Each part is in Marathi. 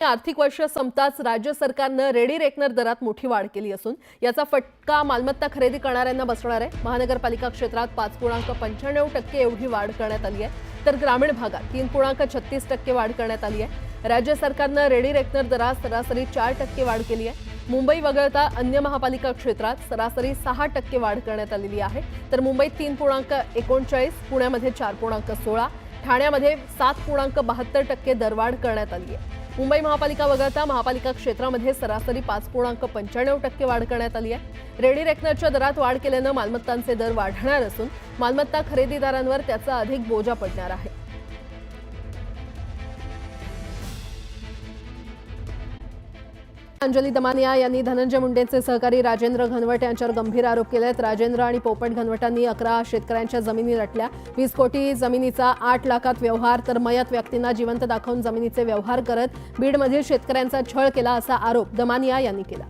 आर्थिक वर्ष संपताच राज्य सरकारनं रेडी रेकनर दरात मोठी वाढ केली असून याचा फटका मालमत्ता खरेदी करणाऱ्यांना बसणार आहे. महानगरपालिका क्षेत्रात पाच पूर्णांक पंच्याण्णव टक्के एवढी वाढ करण्यात आली आहे. तर ग्रामीण भागात तीन पूर्णांक छत्तीस टक्के वाढ करण्यात आली आहे. राज्य सरकारनं रेडी रेकनर दरात सरासरी चार टक्के वाढ केली आहे. मुंबई वगळता अन्य महापालिका क्षेत्रात सरासरी सहा टक्के वाढ करण्यात आलेली आहे. तर मुंबईत तीन पूर्णांक एकोणचाळीस पुण्यामध्ये चार पूर्णांक सोळा ठाण्यामध्ये सात पूर्णांक बहात्तर टक्के दरवाढ करण्यात आली आहे. मुंबई महापालिका वगळता महापालिका क्षेत्रामध्ये सरासरी पाच पूर्णांक पंच्याण्णव टक्के वाढ करण्यात आली आहे. रेडी रेकनरच्या दरात वाढ केल्यानं मालमत्तांचे दर वाढणार असून मालमत्ता खरेदीदारांवर त्याचा अधिक बोजा पडणार आहे. अंजली दमानिया यांनी धनंजय मुंडेंचे सहकारी राजेंद्र घनवट यांच्यावर गंभीर आरोप केले आहेत राजेंद्र आणि पोपट घनवटांनी अकरा शेतकऱ्यांच्या जमिनी लटल्या वीस कोटी जमिनीचा आठ लाखात व्यवहार तर मयत व्यक्तींना जिवंत दाखवून जमिनीचे व्यवहार करत बीडमधील शेतकऱ्यांचा छळ केला असा आरोप दमानिया यांनी केला.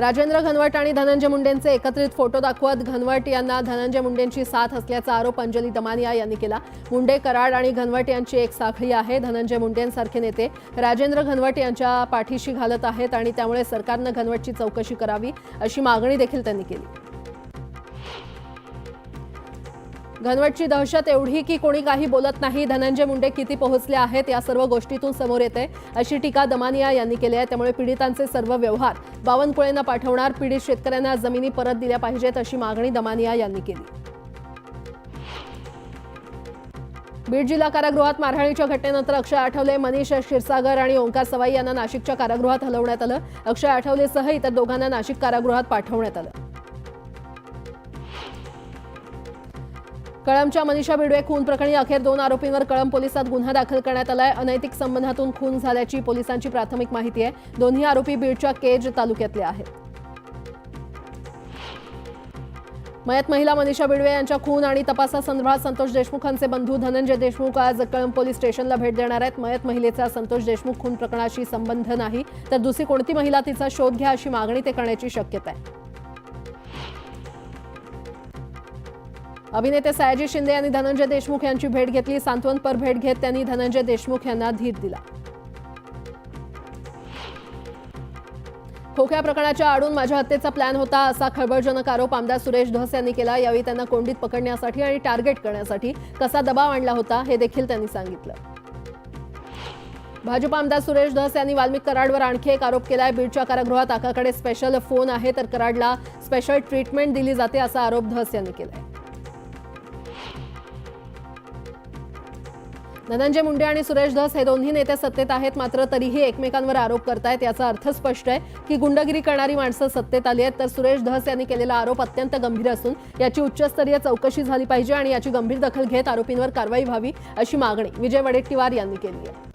राजेंद्र घनवट आणि धनंजय मुंडेंचे एकत्रित फोटो दाखवत घनवट यांना धनंजय मुंडेंची साथ असल्याचा आरोप अंजली दमानिया यांनी केला. मुंडे कराड आणि घनवट यांची एक साखळी आहे. धनंजय मुंडेंसारखे नेते राजेंद्र घनवट यांच्या पाठीशी घालत आहेत आणि त्यामुळे सरकारनं घनवटची चौकशी करावी अशी मागणी देखील त्यांनी केली. घनवटची दहशत एवढी की कोणी काही बोलत नाही. धनंजय मुंडे किती पोहोचले आहेत या सर्व गोष्टीतून समोर येते. अशी टीका दमानिया यांनी केली आहे. त्यामुळे पीडितांचे सर्व व्यवहार बावनकुळेंना पाठवणार. पीडित शेतकऱ्यांना जमिनी परत दिल्या पाहिजेत अशी मागणी दमानिया यांनी केली. बीड जिल्हा कारागृहात मारहाणीच्या घटनेनंतर अक्षय आठवले मनीष क्षीरसागर आणि ओंकार सवाई यांना नाशिकच्या कारागृहात हलवण्यात आलं. अक्षय आठवलेसह इतर दोघांना नाशिक कारागृहात पाठवण्यात आलं. कळमच्या मनीषा बिडवे खून प्रकरणी अखेर दोन आरोपींवर कळम पोलिसात गुन्हा दाखल करण्यात आलाय. अनैतिक संबंधातून खून झाल्याची पोलिसांची प्राथमिक माहिती आहे. दोन्ही आरोपी बीडच्या केज तालुक्यातले आहेत. मयत महिला मनीषा बिडवे यांच्या खून आणि तपासासंदर्भात संतोष देशमुखांचे बंधू धनंजय देशमुख आज कळम पोलीस स्टेशनला भेट देणार आहेत. मयत महिलेचा संतोष देशमुख खून प्रकरणाशी संबंध नाही. तर दुसरी कोणती महिला तिचा शोध घ्या अशी मागणी ते करण्याची शक्यता आहे. अभिनेते सयाजी शिंदे यांनी धनंजय देशमुख यांची भेट घेतली. सांत्वनपर भेट घेत त्यांनी धनंजय देशमुख यांना धीर दिला. खोक्या प्रकरणाच्या आडून माझ्या हत्येचा प्लॅन होता असा खळबळजनक आरोप आमदार सुरेश धस यांनी केला. यावेळी त्यांना कोंडीत पकडण्यासाठी आणि टार्गेट करण्यासाठी कसा दबाव आणला होता हे देखील त्यांनी सांगितलं. भाजप आमदार सुरेश धस यांनी वाल्मिक कराडवर आणखी एक आरोप केलाय. बीडच्या कारागृहात आकाकडे स्पेशल फोन आहे तर कराडला स्पेशल ट्रीटमेंट दिली जाते असा आरोप धस यांनी केलाय. धनंजय मुंडे आणि सुरेश धस हे दोन्ही नेते सत्तेत आहेत मात्र तरीही एकमेकांवर आरोप करतायत याचा अर्थ स्पष्ट आहे की गुंडगिरी करणारी माणसं सत्तेत आली आहेत तर सुरेश धस यांनी केलेला आरोप अत्यंत गंभीर असून याची उच्चस्तरीय चौकशी झाली पाहिजे आणि याची गंभीर दखल घेत आरोपींवर कारवाई व्हावी अशी मागणी विजय वडेट्टीवार यांनी केली आहे.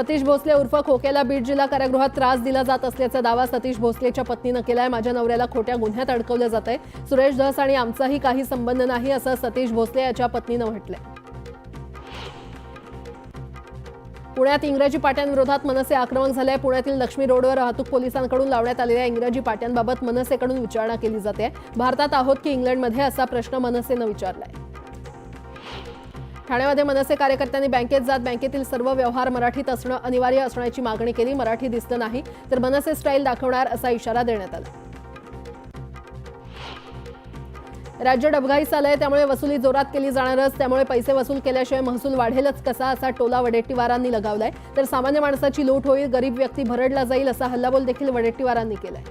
सतीश भोसले उर्फ खोकेला बीड जिल्हा कारागृहात त्रास दिला जात असल्याचा दावा सतीश भोसलेच्या पत्नीनं केलाय. माझ्या नवऱ्याला खोट्या गुन्ह्यात अडकवलं जात आहे सुरेश धस आणि आमचाही काही संबंध नाही असं सतीश भोसले याच्या पत्नीनं म्हटलंय. पुण्यात इंग्रजी पाट्यांविरोधात मनसे आक्रमक झाले. पुण्यातील लक्ष्मी रोडवर वाहतूक पोलिसांकडून लावण्यात आलेल्या इंग्रजी पाट्यांबाबत मनसेकडून विचारणा केली जाते. भारतात आहोत की इंग्लंडमध्ये असा प्रश्न मनसेनं विचारलाय. ठाण्यामध्ये मनसे कार्यकर्त्यांनी बँकेत जात बँकेतील सर्व व्यवहार मराठीत असणं अनिवार्य असण्याची मागणी केली. मराठी दिसलं नाही तर मनसे स्टाईल दाखवणार असा इशारा देण्यात आला. राज्य डबघाईस आलंय त्यामुळे वसुली जोरात केली जाणारच. त्यामुळे पैसे वसूल केल्याशिवाय महसूल वाढेलच कसा असा टोला वडेट्टीवारांनी लगावलाय. तर सामान्य माणसाची लूट होईल गरीब व्यक्ती भरडला जाईल असा हल्लाबोल देखील वडेट्टीवारांनी केलाय.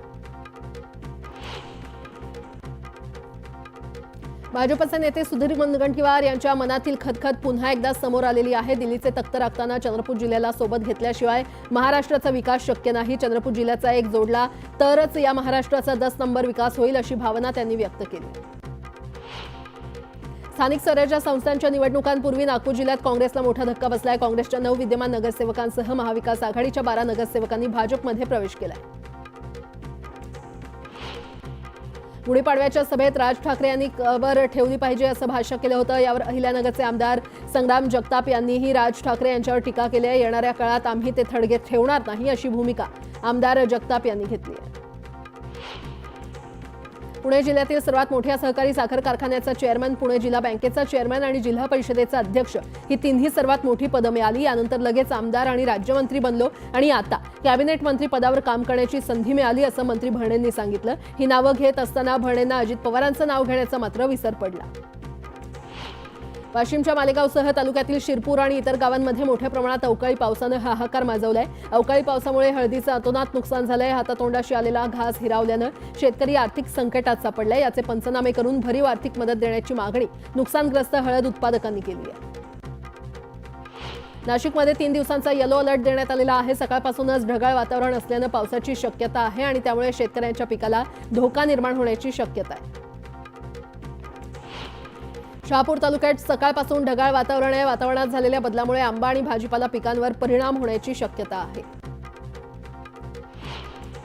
भाजपचे नेते सुधीर मुनगंटीवार यांच्या मनातील खतखत पुन्हा एकदा समोर आलेली आहे. दिल्लीचे तख्त राखताना चंद्रपूर जिल्ह्याला सोबत घेतल्याशिवाय महाराष्ट्राचा विकास शक्य नाही. चंद्रपूर जिल्ह्याचा एक जोडला तरच या महाराष्ट्राचा दस नंबर विकास होईल अशी भावना त्यांनी व्यक्त केली. स्थानिक स्वराज्य संस्थांच्या निवडणुकांपूर्वी नागपूर जिल्ह्यात काँग्रेसला मोठा धक्का बसलाय. काँग्रेसच्या नऊ विद्यमान नगरसेवकांसह महाविकास आघाडीच्या बारा नगरसेवकांनी भाजपमध्ये प्रवेश केलाय. गुढीपाडव्याच्या सभेत राज ठाकरे यांनी कबर ठेवली पाहिजे असं भाष्य केलं होतं. यावर अहिल्यानगरचे आमदार संग्राम जगताप यांनीही राज ठाकरे यांच्यावर टीका केली आहे. येणाऱ्या काळात आम्ही ते थडगे ठेवणार नाही अशी भूमिका आमदार जगताप यांनी घेतली आहे. पुणे जिल्ह्यातील सर्वात मोठ्या सहकारी साखर कारखान्याचा चेअरमन पुणे जिल्हा बँकेचा चेअरमन आणि जिल्हा परिषदेचा अध्यक्ष ही तिन्ही सर्वात मोठी पदं मिळाली. यानंतर लगेच आमदार आणि राज्यमंत्री बनलो आणि आता कॅबिनेट मंत्री पदावर काम करण्याची संधी मिळाली असं मंत्री भरणेंनी सांगितलं. ही नावं घेत असताना भरणेंना अजित पवारांचं नाव घेण्याचा मात्र विसर पडला. वाशिमच्या मालेगावसह तालुक्यातील शिरपूर आणि इतर गावांमध्ये मोठ्या प्रमाणात अवकाळी पावसानं हाहाकार माजवलाय. अवकाळी पावसामुळे हळदीचं अतोनात नुकसान झालंय. हातातोंडाशी आलेला घास हिरावल्यानं शेतकरी आर्थिक संकटात सापडलाय. याचे पंचनामे करून भरीव आर्थिक मदत देण्याची मागणी नुकसानग्रस्त हळद उत्पादकांनी केली आहे. नाशिकमध्ये तीन दिवसांचा येलो अलर्ट देण्यात आलेला आहे. सकाळपासूनच ढगाळ वातावरण असल्यानं पावसाची शक्यता आहे आणि त्यामुळे शेतकऱ्यांच्या पिकाला धोका निर्माण होण्याची शक्यता आहे. शहापूर तालुक्यात सकाळपासून ढगाळ वातावरण आहे. वातावरणात झालेल्या बदलामुळे आंबा आणि भाजीपाला पिकांवर परिणाम होण्याची शक्यता आहे.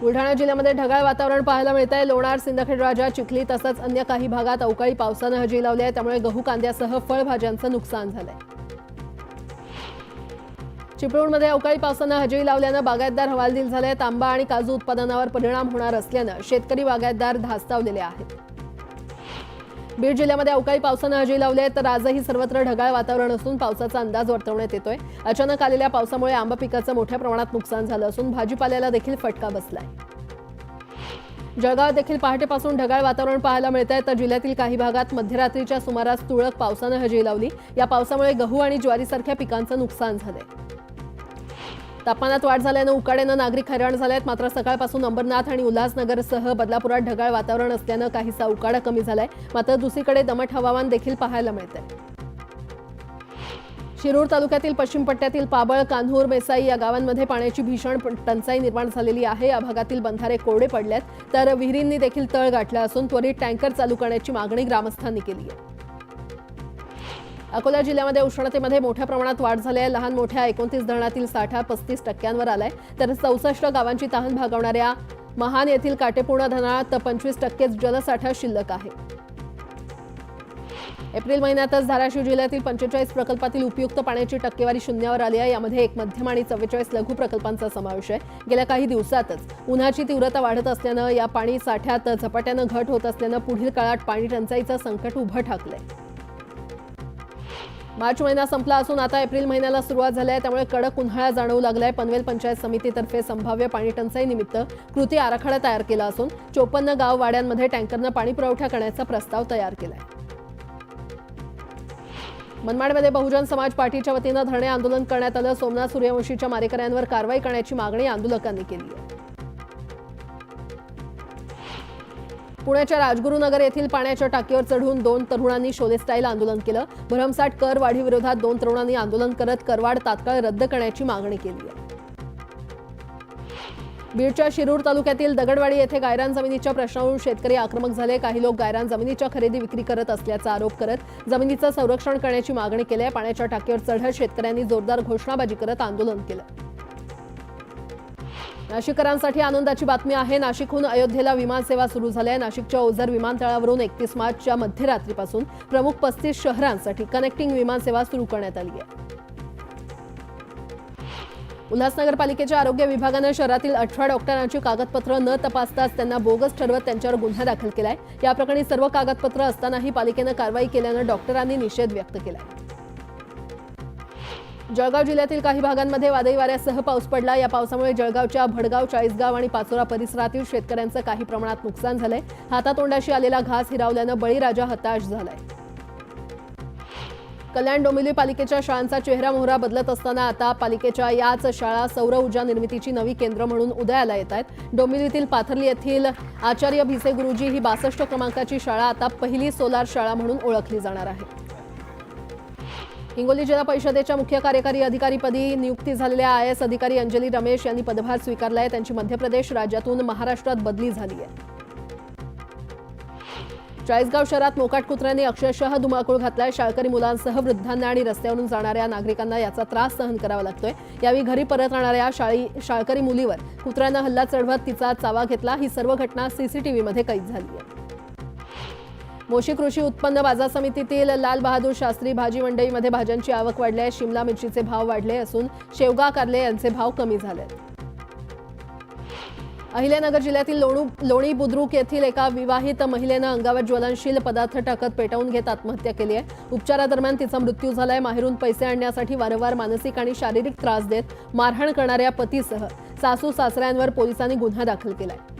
बुलढाणा जिल्ह्यामध्ये ढगाळ वातावरण पाहायला मिळत आहे लोणार सिंदखेड राजा चिखली तसंच अन्य काही भागात अवकाळी पावसानं हजेरी लावली आहे. त्यामुळे गहू कांद्यासह फळभाज्यांचं नुकसान झालंय. चिपळूणमध्ये अवकाळी पावसानं हजेरी लावल्यानं बागायतदार हवालदिल झाले आहेत आंबा आणि काजू उत्पादनावर परिणाम होणार असल्यानं शेतकरी बागायतदार धास्तावलेले आहेत. बीड जिल्ह्यामध्ये अवकाळी पावसानं हजेरी लावली आहे तर आजही सर्वत्र ढगाळ वातावरण असून पावसाचा अंदाज वर्तवण्यात येतोय. अचानक आलेल्या पावसामुळे आंबा पिकाचं मोठ्या प्रमाणात नुकसान झालं असून भाजीपाल्याला देखील फटका बसलाय. जळगाव देखील पहाटेपासून ढगाळ वातावरण पाहायला मिळत आहे तर जिल्ह्यातील काही भागात मध्यरात्रीच्या सुमारास तुरळक पावसानं हजेरी लावली. या पावसामुळे गहू आणि ज्वारीसारख्या पिकांचं नुकसान झालंय. तापमानात वाढ झाल्यानं उकाड्यानं नागरिक हैराण झाले आहेत मात्र सकाळपासून अंबरनाथ आणि उल्हासनगरसह बदलापुरात ढगाळ वातावरण असल्यानं काहीसा उकाडा कमी झालाय. मात्र दुसरीकडे दमट हवामान देखील पाहायला मिळतंय. शिरूर तालुक्यातील पश्चिम पट्ट्यातील पाबळ कान्हूर मेसाई या गावांमध्ये पाण्याची भीषण टंचाई निर्माण झालेली आहे. या भागातील बंधारे कोरडे पडल्यात. तर विहिरींनी देखील तळ गाठला असून त्वरित टँकर चालू करण्याची मागणी ग्रामस्थांनी केली आहे. अकोला जिल्ह्यामध्ये उष्णतेमध्ये मोठ्या प्रमाणात वाढ झाली आहे. लहान मोठ्या एकोणतीस धरणातील साठा पस्तीस टक्क्यांवर आलाय. तर चौसष्ट गावांची तहान भागवणाऱ्या महान येथील काटेपूर्ण धरणात पंचवीस टक्केच जलसाठा शिल्लक आहे. एप्रिल महिन्यातच धाराशिव जिल्ह्यातील पंचेचाळीस प्रकल्पातील उपयुक्त पाण्याची टक्केवारी शून्यावर आली आहे. यामध्ये एक मध्यम आणि चव्वेचाळीस लघु प्रकल्पांचा समावेश आहे. गेल्या काही दिवसातच उन्हाची तीव्रता वाढत असल्यानं या पाणी साठ्यात झपाट्यानं घट होत असल्यानं पुढील काळात पाणी टंचाईचं संकट उभं ठाकलंय. मार्च महिना संपला असून आता एप्रिल महिन्याला सुरुवात झाली आहे. त्यामुळे कडक उन्हाळा जाणवू लागलाय. पनवेल पंचायत समितीतर्फे संभाव्य पाणी टंचाई निमित्त कृती आराखडा तयार केला असून चोपन्न गाव वाड्यांमध्ये टँकरनं पाणी पुरवठा करण्याचा प्रस्ताव तयार केला आहे मनमाडमध्ये बहुजन समाज पार्टीच्या वतीनं धरणे आंदोलन करण्यात आलं. सोमनाथ सूर्यवंशीच्या मारेकऱ्यांवर कारवाई करण्याची मागणी आंदोलकांनी केली आहे. पुण्याच्या राजगुरुनगर येथील पाण्याच्या टाकीवर चढून दोन तरुणांनी शोलेस्टाईल आंदोलन केलं. भरमसाठ कर वाढीविरोधात दोन तरुणांनी आंदोलन करत करवाढ तात्काळ रद्द करण्याची मागणी केली आहे. बीडच्या शिरूर तालुक्यातील दगडवाडी येथे गायरान जमिनीच्या प्रश्नावरून शेतकरी आक्रमक झाले. काही लोक गायरान जमिनीच्या खरेदी विक्री करत असल्याचा आरोप करत जमिनीचं संरक्षण करण्याची मागणी केली आहे. पाण्याच्या टाकीवर चढत शेतकऱ्यांनी जोरदार घोषणाबाजी करत आंदोलन केलं. नाशिककरांसाठी आनंदाची बातमी आहे. नाशिकहून अयोध्येला विमानसेवा सुरू झाली आहे नाशिकच्या ओझर विमानतळावरून एकतीस मार्चच्या मध्यरात्रीपासून प्रमुख पस्तीस शहरांसाठी कनेक्टिंग विमानसेवा सुरू करण्यात आली आहे. उल्हासनगर पालिकेच्या आरोग्य विभागानं शहरातील अठरा डॉक्टरांची कागदपत्र न तपासताच त्यांना बोगस ठरवत त्यांच्यावर गुन्हा दाखल केलाय. या प्रकरणी सर्व कागदपत्र असतानाही पालिकेनं कारवाई केल्यानं डॉक्टरांनी निषेध व्यक्त केलाय. जळगाव जिल्ह्यातील काही भागांमध्ये वादळी वाऱ्यासह पाऊस पडला. या पावसामुळे जळगावच्या भडगाव चाळीसगाव आणि पाचोरा परिसरातील शेतकऱ्यांचं काही प्रमाणात नुकसान झालंय. हातातोंडाशी आलेला घास हिरावल्यानं बळीराजा हताश झालाय. कल्याण डोंबिवली पालिकेच्या शाळांचा चेहरा मोहरा बदलत असताना आता पालिकेच्या याच शाळा सौर ऊर्जा निर्मितीची नवी केंद्र म्हणून उदयाला येत आहेत. डोंबिवलीतील पाथर्ली येथील आचार्य भिसे गुरुजी ही बासष्ट क्रमांकाची शाळा आता पहिली सोलार शाळा म्हणून ओळखली जाणार आहे. हिंगोली जिल्हा परिषदेच्या मुख्य कार्यकारी अधिकारीपदी नियुक्ती झालेल्या आय एस अधिकारी अंजली रमेश यांनी पदभार स्वीकारलाय त्यांची मध्य प्रदेश राज्यातून महाराष्ट्रात बदली झाली आहे. चाळीसगाव शहरात मोकाट कुत्र्यांनी अक्षरशः धुमाकूळ घातलाय. शाळकरी मुलांसह वृद्धांना आणि रस्त्यावरून जाणाऱ्या नागरिकांना याचा त्रास सहन करावा लागतोय. यावेळी घरी परत राहणाऱ्या शाळी शाळकरी मुलीवर कुत्र्यानं हल्ला चढवत तिचा चावा घेतला. ही सर्व घटना सीसीटीव्हीमध्ये कैद झाली आहे. मोशी कृषी उत्पन्न बाजार समितीतील लाल बहादूर शास्त्री भाजी मंडईमध्ये भाज्यांची आवक वाढली आहे शिमला मिरचीचे भाव वाढले असून शेवगा कारले यांचे भाव कमी झाले. अहिल्यानगर जिल्ह्यातील लोणू लोणी बुद्रुक येथील एका विवाहित महिलेनं अंगावर ज्वलनशील पदार्थ टाकत पेटवून घेत आत्महत्या केली आहे. उपचारादरम्यान तिचा मृत्यू झालाय. माहेरून पैसे आणण्यासाठी वारंवार मानसिक आणि शारीरिक त्रास देत मारहाण करणाऱ्या पतीसह सासू सासऱ्यांवर पोलिसांनी गुन्हा दाखल केलाय.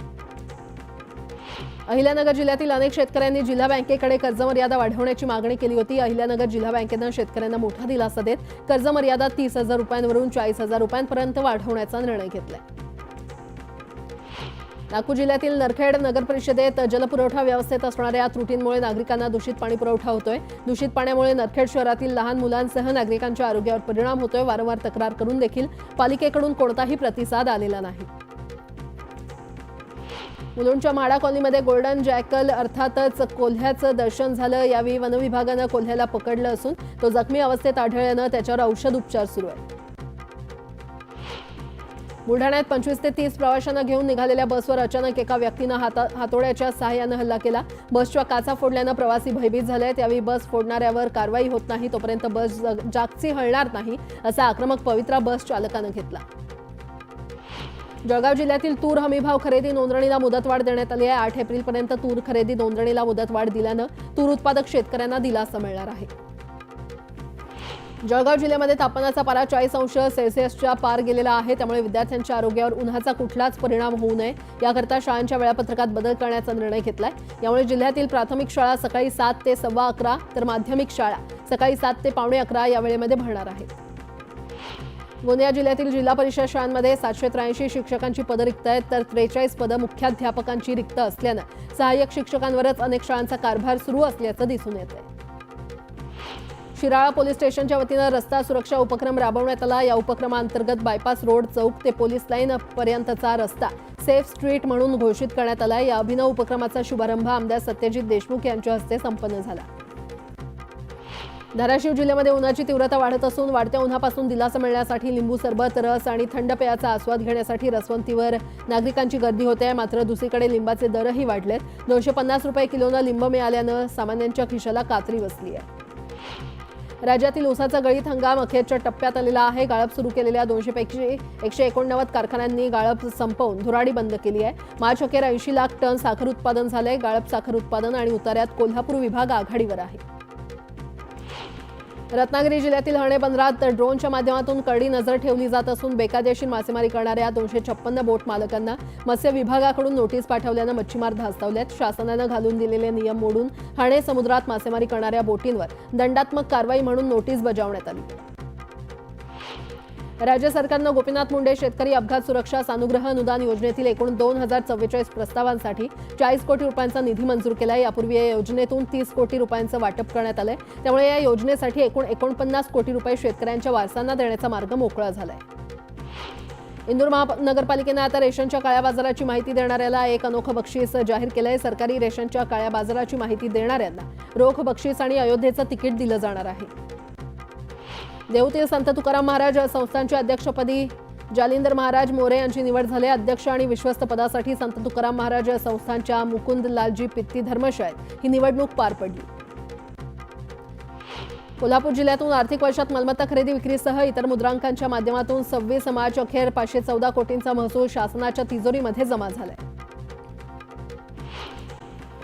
अहिल्यानगर जिल्ह्यातील अनेक शेतकऱ्यांनी जिल्हा बँकेकडे कर्जमर्यादा वाढवण्याची मागणी केली होती. अहिल्यानगर जिल्हा बँकेनं शेतकऱ्यांना मोठा दिलासा देत कर्जमर्यादा तीस हजार रुपयांवरून चाळीस हजार रुपयांपर्यंत वाढवण्याचा निर्णय घेतलाय. नागपूर जिल्ह्यातील नरखेड नगर परिषदेत जलपुरवठा व्यवस्थेत असणाऱ्या त्रुटींमुळे नागरिकांना दूषित पाणी पुरवठा होतोय. दूषित पाण्यामुळे नरखेड शहरातील लहान मुलांसह नागरिकांच्या आरोग्यावर परिणाम होतोय. वारंवार तक्रार करून देखील पालिकेकडून कोणताही प्रतिसाद आलेला नाही. मुलुंडच्या म्हाडा कॉलनीमध्ये गोल्डन जॅकल अर्थातच कोल्ह्याचं दर्शन झालं. यावेळी वनविभागानं कोल्ह्याला पकडलं असून तो जखमी अवस्थेत आढळल्यानं त्याच्यावर औषध उपचार सुरू आहे बुलढाण्यात पंचवीस ते तीस प्रवाशांना घेऊन निघालेल्या बसवर अचानक एका व्यक्तीनं हाता हातोड्याच्या सहाय्यानं हल्ला केला. बसच्या काचा फोडल्यानं प्रवासी भयभीत झाले त्यावेळी बस फोडणाऱ्यावर कारवाई होत नाही तोपर्यंत बस जग- जागची हळणार नाही असा आक्रमक पवित्रा बस चालकानं घेतला. जळगाव जिल्ह्यातील तूर हमीभाव खरेदी नोंदणीला मुदतवाढ देण्यात आली आहे. आठ एप्रिलपर्यंत तूर खरेदी नोंदणीला मुदतवाढ दिल्यानं तूर उत्पादक शेतकऱ्यांना दिलासा मिळणार आहे. जळगाव जिल्ह्यामध्ये तापमानाचा पारा चाळीस अंश सेल्सिअसच्या पार गेलेला आहे. त्यामुळे विद्यार्थ्यांच्या आरोग्यावर उन्हाचा कुठलाच परिणाम होऊ नये याकरता शाळांच्या वेळापत्रकात बदल करण्याचा निर्णय घेतलाय. यामुळे जिल्ह्यातील प्राथमिक शाळा सकाळी सात ते सव्वा अकरा तर माध्यमिक शाळा सकाळी सात ते पावणे अकरा या वेळेमध्ये भरणार आहेत गोंदिया जिल्ह्यातील जिल्हा परिषद शाळांमध्ये सातशे त्र्याऐंशी शिक्षकांची पदं रिक्त आहेत तर त्रेचाळीस पदं मुख्याध्यापकांची रिक्त असल्यानं सहाय्यक शिक्षकांवरच अनेक शाळांचा कारभार सुरू असल्याचं दिसून येत आहे शिराळा पोलीस स्टेशनच्या वतीनं रस्ता सुरक्षा उपक्रम राबवण्यात आला. या उपक्रमाअंतर्गत बायपास रोड चौक ते पोलीस लाईन पर्यंतचा रस्ता सेफ स्ट्रीट म्हणून घोषित करण्यात आला. या अभिनव उपक्रमाचा शुभारंभ आमदार सत्यजित देशमुख यांच्या हस्ते संपन्न झाला. धाराशिव जिल्ह्यामध्ये उन्हाची तीव्रता वाढत असून वाढत्या उन्हापासून दिलासा मिळण्यासाठी लिंबू सरबत रस आणि थंड पेयाचा आस्वाद घेण्यासाठी रसवंतीवर नागरिकांची गर्दी होते. मात्र दुसरीकडे लिंबाचे दरही वाढलेत. दोनशे पन्नास रुपये किलोनं लिंब मिळाल्यानं सामान्यांच्या खिशाला कात्री बसली आहे. राज्यातील ऊसाचा गळीत हंगाम अखेरच्या टप्प्यात आलेला आहे. गाळप सुरू केलेल्या दोनशेपैकी एकशे एकोणनव्वद कारखान्यांनी गाळप संपवून धुराडी बंद केली आहे. मार्च अखेर ऐंशी लाख टन साखर उत्पादन झालंय. गाळप साखर उत्पादन आणि उतार्यात कोल्हापूर विभाग आघाडीवर आहे. रत्नागिरी जिल्ह्यातील हणे बंदरात ड्रोनच्या माध्यमातून कडी नजर ठेवली जात असून बेकायदेशीर मासेमारी करणाऱ्या दोनशे छप्पन्न बोट मालकांना मत्स्य विभागाकडून नोटीस पाठवल्यानं मच्छीमार धास्तावल्यात शासनानं घालून दिलेले नियम मोडून हणे समुद्रात मासेमारी करणाऱ्या बोटींवर दंडात्मक कारवाई म्हणून नोटीस बजावण्यात आली. राज्य सरकारनं गोपीनाथ मुंडे शेतकरी अपघात सुरक्षा सानुग्रह अनुदान योजनेतील एकूण दोन हजार चव्वेचाळीस प्रस्तावांसाठी चाळीस कोटी रुपयांचा निधी मंजूर केला यापूर्वी या योजनेतून तीस कोटी रुपयांचं वाटप करण्यात आलंय. त्यामुळे या योजनेसाठी एकूण एकोणपन्नास कोटी रुपये शेतकऱ्यांच्या वारसांना देण्याचा मार्ग मोकळा झालाय. इंदूर महानगरपालिकेनं आता रेशनच्या काळ्या बाजाराची माहिती देणाऱ्याला एक अनोखं बक्षीस जाहीर केलंय. सरकारी रेशनच्या काळ्या बाजाराची माहिती देणाऱ्यांना रोख बक्षीस आणि अयोध्येचं तिकीट दिलं जाणार आहे. देवतील संत तुकाराम महाराज संस्थांच्या अध्यक्षपदी जालिंदर महाराज मोरे यांची निवड झाली. अध्यक्ष आणि विश्वस्त पदासाठी संत तुकाराम महाराज संस्थांच्या मुकुंद लालजी पित्ती धर्मशाळेत ही निवडणूक पार पडली. कोल्हापूर जिल्ह्यातून आर्थिक वर्षात मालमत्ता खरेदी विक्रीसह इतर मुद्रांकांच्या माध्यमातून सव्वीस मार्च अखेर पाचशे चौदा कोटींचा महसूल शासनाच्या तिजोरीमध्ये जमा झालाय.